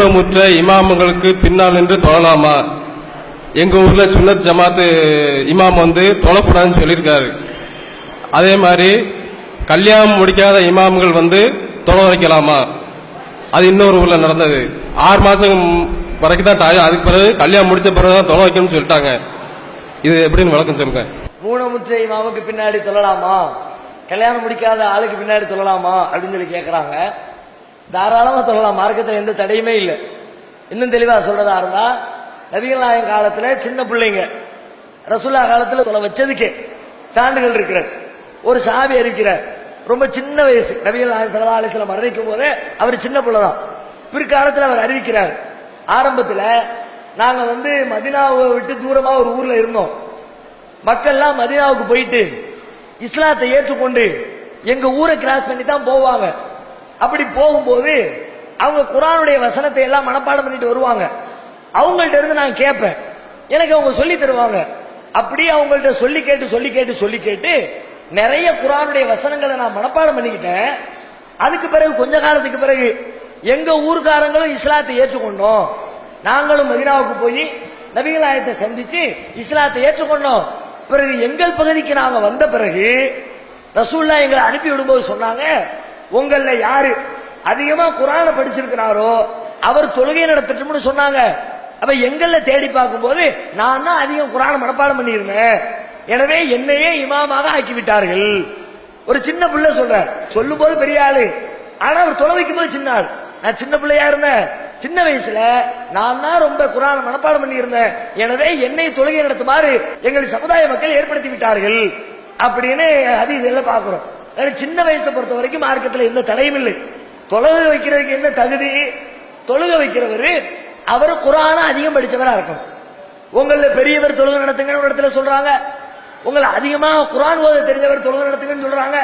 ஊனமுற்ற இமாம்களுக்கு பின்னால் நின்று தொழலாமா? எங்க ஊர்ல சுன்னத் ஜமாத்து இமாம் வந்து தொழக்கூடாதுன்னு சொல்லியிருக்காரு. அதே மாதிரி கல்யாணம் முடிக்காத இமாம்கள் வந்து தொலை வைக்கலாமா? அது இன்னொரு ஊர்ல நடந்தது. ஆறு மாசம் வரைக்கும் தான் டாயம் அதுக்கு பிறகு கல்யாணம் முடிச்ச பிறகு தான் தொலை வைக்கணும்னு சொல்லிட்டாங்க. இது எப்படின்னு விளக்கம் சொல்லுங்க. ஊனமுற்ற இமாமுக்கு பின்னாடி தொழலாமா? கல்யாணம் முடிக்காத ஆளுக்கு பின்னாடி தொழலாமா? அப்படின்னு சொல்லி கேட்குறாங்க தாராளமாக சொல்லலாம் மார்க்கத்தில் எந்த தடையுமே இல்லை. இன்னும் தெளிவாக சொல்றதா இருந்தா நபிகள் நாயகம் காலத்தில் சின்ன பிள்ளைங்க ரசுல்லா காலத்தில் சொல்ல வச்சதுக்கே சான்றுகள் இருக்கிற ஒரு சாவி அறிவிக்கிறார் ரொம்ப சின்ன வயசு. நபிகள் நாயகம் சல்லா அலிஸ்லாம் மரணிக்கும் போதே அவர் சின்ன பிள்ளை தான். பிற்காலத்தில் அவர் அறிவிக்கிறார். ஆரம்பத்தில் நாங்கள் வந்து மதினாவை விட்டு தூரமாக ஒரு ஊரில் இருந்தோம். மக்கள்லாம் மதினாவுக்கு போயிட்டு இஸ்லாத்தை ஏற்றுக்கொண்டு எங்கள் ஊரை கிராஸ் பண்ணி தான் போவாங்க. அப்படி போகும்போது அவங்க குரானுடைய வசனத்தை எல்லாம் மனப்பாடம் பண்ணிட்டு வருவாங்க. அவங்கள்ட்ட இருந்து நான் கேட்பேன். எனக்கு அவங்க சொல்லி தருவாங்க. அப்படியே அவங்கள்ட்ட சொல்லி கேட்டு சொல்லி கேட்டு சொல்லி கேட்டு நிறைய குரானுடைய வசனங்களை நான் மனப்பாடம் பண்ணிக்கிட்டேன். அதுக்கு பிறகு கொஞ்ச காலத்துக்கு பிறகு எங்க ஊர்க்காரங்களும் இஸ்லாத்தை ஏற்றுக்கொண்டோம். நாங்களும் மதினாவுக்கு போய் நபிகளாயத்தை சந்திச்சு இஸ்லாத்தை ஏற்றுக்கொண்டோம். பிறகு எங்கள் பகுதிக்கு நாங்க வந்த பிறகு ரசூல்லா எங்களை அனுப்பி விடும்போது சொன்னாங்க உங்கள யாரு அதிகமா குரானை படிச்சிருக்கிறாரோ அவர் தொழுகை நடத்தட்டும்னு சொன்னாங்க. அப்ப எங்கள தேடி பார்க்கும்போது நான் தான் அதிகம் குரானை மனப்பாடம் பண்ணியிருந்தேன். எனவே என்னையே இமாமாக ஆக்கி விட்டார்கள் ஒரு சின்ன பிள்ளை சொல்ற சொல்லும் போது பெரிய ஆளு. ஆனா அவர் தொலை வைக்கும் போது சின்ன ஆள். நான் சின்ன பிள்ளையா இருந்தேன். சின்ன வயசுல நான் தான் ரொம்ப குரான மனப்பாடம் பண்ணியிருந்தேன். எனவே என்னை தொழுகை நடத்துமாறு எங்கள் சமுதாய மக்கள் ஏற்படுத்தி விட்டார்கள். அப்படின்னு அது இதெல்லாம் பாக்குறோம் ஏன்னா சின்ன வயசை பொறுத்த வரைக்கும் மார்க்கத்தில் எந்த தடையும் இல்லை. தொழுக வைக்கிறதுக்கு என்ன தகுதி? தொழுக வைக்கிறவர் அவர் குரான அதிகம் படித்தவராக இருக்கணும். உங்களில் பெரியவர் தொழுக நடத்துங்கன்னு ஒரு இடத்துல சொல்கிறாங்க உங்களை அதிகமாக குரான் ஓத தெரிஞ்சவர் தொழுக நடத்துங்கன்னு சொல்கிறாங்க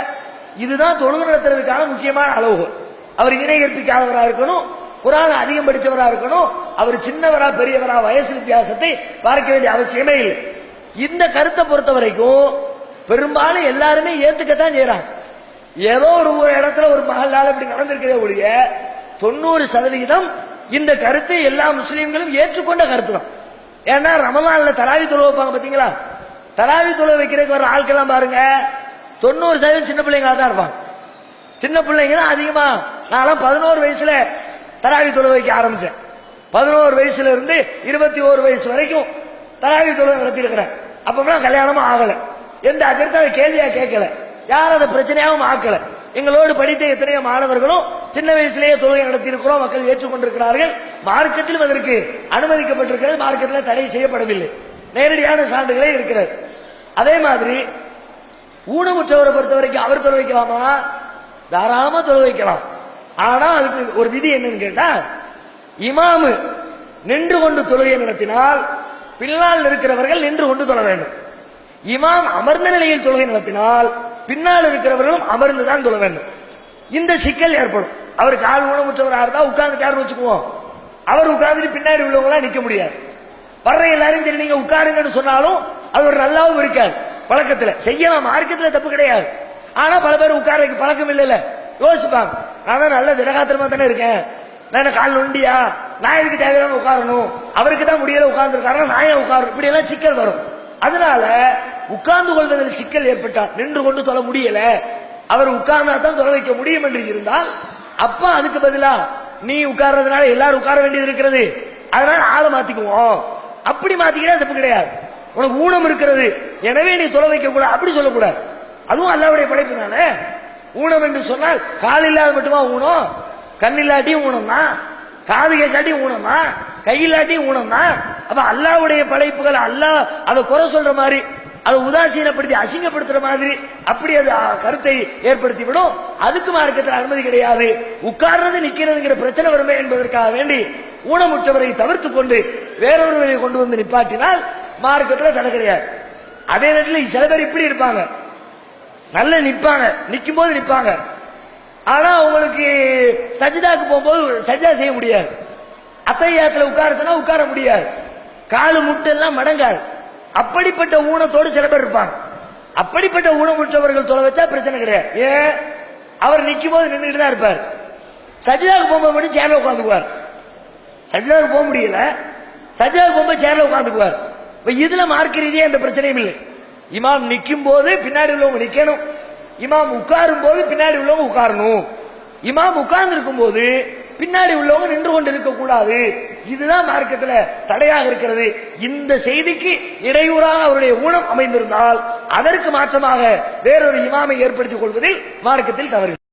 இதுதான் தொழுக நடத்துறதுக்கான முக்கியமான அளவுகள் அவர் இணை ஏற்பிக்காதவராக இருக்கணும் குரான் அதிகம் படித்தவராக இருக்கணும் அவர் சின்னவரா பெரியவரா வயசு வித்தியாசத்தை பார்க்க வேண்டிய அவசியமே இல்லை. இந்த கருத்தை பொறுத்த வரைக்கும் பெரும்பாலும் எல்லாருமே ஏத்துக்கத்தான் செய்யறாங்க ஏதோ ஒரு ஒரு இடத்துல ஒரு மகளால் இப்படி நடந்திருக்கிறதே ஒழிய தொண்ணூறு சதவிகிதம் இந்த கருத்தை எல்லா முஸ்லீம்களும் ஏற்றுக்கொண்ட கருத்து தான். ஏன்னா ரமலான்ல தராவி தொழுவ வைப்பாங்க பாத்தீங்களா? தராவி தொழுவ வைக்கிறதுக்கு வர ஆட்கள்லாம் பாருங்க தொண்ணூறு சதவீதம் சின்ன பிள்ளைங்களா தான் இருப்பாங்க. சின்ன பிள்ளைங்க தான் அதிகமா நான்லாம் பதினோரு வயசுல தராவி தொழுவ வைக்க ஆரம்பிச்சேன். பதினோரு வயசுல இருந்து இருபத்தி ஓரு வயசு வரைக்கும் தராவி தொழுவ நடத்தி இருக்கிறேன் அப்பெல்லாம் கல்யாணமும் ஆகலை. எந்த அதிர்த்த கேள்வியா கேட்கல. யாரும் அதை பிரச்சனையாகவும் ஆக்கல. எங்களோடு படித்த எத்தனையோ மாணவர்களும் சின்ன வயசுலேயே தொழுகை நடத்தி இருக்கிறோம் மக்கள் ஏற்றுக்கொண்டிருக்கிறார்கள். மார்க்கத்திலும் அதற்கு அனுமதிக்கப்பட்டிருக்கிறது மார்க்கத்தில் தடை செய்யப்படவில்லை. நேரடியான சான்றுகளே இருக்கிறது. அதே மாதிரி ஊனமுற்றவரை பொறுத்த வரைக்கும் அவர் தொலை வைக்கலாமா? தாராளமா தொலை வைக்கலாம். ஆனா அதுக்கு ஒரு விதி என்னன்னு கேட்டா இமாமு நின்று கொண்டு தொழுகை நடத்தினால் பின்னால் இருக்கிறவர்கள் நின்று கொண்டு தொழ வேண்டும். இமாம் அமர்ந்த நிலையில் தொழுகை நடத்தினால் பின்னால் இருக்கிறவர்களும் அமர்ந்துதான் தொழ வேண்டும். இந்த சிக்கல் ஏற்படும். அவர் கால் ஊனமுற்றவராக இருந்தா உட்கார்ந்துட்டாருன்னு வச்சுக்குவோம். அவர் உட்கார்ந்துட்டு பின்னாடி உள்ளவங்களாம் நிற்க முடியாது. வர்ற எல்லாரும் சரி நீங்க உட்காருங்கன்னு சொன்னாலும் அது ஒரு நல்லாவும் இருக்காது. பழக்கத்தில். செய்யலாம். மார்க்கத்தில் தப்பு கிடையாது. ஆனால் பல பேர் உட்காரக்கு பழக்கம் இல்லைல்ல. யோசிப்பாங்க. நான் தான் நல்ல திடகாத்திரமா தானே இருக்கேன். நான் என்ன கால் நொண்டியா? நான் இதுக்கு தேவையில்லாம உட்காரணும்? அவருக்கு தான் முடியல உட்கார்ந்துருக்காரு? நான் ஏன் உட்காரணும்? இப்படி எல்லாம் சிக்கல் வரும். அதனால உட்கார்ந்து கொள்வதில் சிக்கல் ஏற்பட்டால் நின்று கொண்டு தொலை முடியல. அவர் உட்கார்ந்தா தான் தொலை வைக்க முடியும் என்று இருந்தால் அப்ப அதுக்கு பதிலா நீ உட்கார்றதுனால எல்லாரும் உட்கார வேண்டியது இருக்கிறது. அதனால ஆளை மாத்திக்குவோம். அப்படி மாத்திக்கிட்டா தப்பு கிடையாது. உனக்கு ஊனம் இருக்கிறது. எனவே நீ தொலை வைக்க கூடாது அப்படி சொல்லக்கூடாது. அதுவும் அல்லாவுடைய படைப்பு தானே? ஊனம் என்று சொன்னால் கால் இல்லாத மட்டுமா ஊனம்? கண் இல்லாட்டியும் ஊனம் தான் காது கேட்காட்டியும் ஊனம் தான் கை இல்லாட்டியும் ஊனம் தான் அப்ப அல்லாவுடைய படைப்புகள் அல்லாஹ் அதை குறை சொல்ற மாதிரி அதை உதாசீனப்படுத்தி அசிங்கப்படுத்துற மாதிரி அப்படி அது கருத்தை ஏற்படுத்தி விடும் அதுக்கு மார்க்கத்தில் அனுமதி கிடையாது. உட்கார்றது நிக்கிறதுங்கிற பிரச்சனை வருமே என்பதற்காக வேண்டி ஊனமுற்றவரை தவிர்த்து கொண்டு வேறொருவரை கொண்டு வந்து நிப்பாட்டினால் மார்க்கத்தில் தடை கிடையாது. அதே நேரத்தில் சில பேர் இப்படி இருப்பாங்க. நல்ல நிற்பாங்க நிற்கும் போது நிற்பாங்க ஆனா அவங்களுக்கு சஜிதாக்கு போகும்போது சஜிதா செய்ய முடியாது. அத்தையாத்துல உட்காரத்துனா உட்கார முடியாது. காலு முட்டெல்லாம் மடங்காது. அப்படிப்பட்ட ஊனத்தோடு சில பேர் இருப்பாங்க. அப்படிப்பட்ட ஊனமுற்றவர்கள் தொலை வச்சா பிரச்சனை கிடையாது. ஏன் அவர் நிற்கும் போது நின்றுட்டு தான் இருப்பார். சஜிதாவுக்கு போகும்போது மட்டும் சேர்ல உட்காந்துக்குவார். சஜிதாவுக்கு போக முடியல. சஜிதாவுக்கு போகும்போது சேர்ல உட்காந்துக்குவார். இப்போ இதில் மார்க்க ரீதியாக எந்த பிரச்சனையும் இல்லை. இமாம் நிற்கும் போது பின்னாடி உள்ளவங்க நிற்கணும் இமாம் உட்காரும் போது பின்னாடி உள்ளவங்க உட்காரணும். இமாம் உட்கார்ந்து இருக்கும் போது பின்னாடி உள்ளவங்க நின்று கொண்டு இருக்க கூடாது இதுதான் மார்க்கத்துல தடையாக இருக்கிறது. இந்த செய்திக்கு இடையூறாக அவருடைய ஊனம் அமைந்திருந்தால் அதற்கு மாற்றமாக வேறொரு இமாமை ஏற்படுத்திக் கொள்வதில் மார்க்கத்தில் தவறு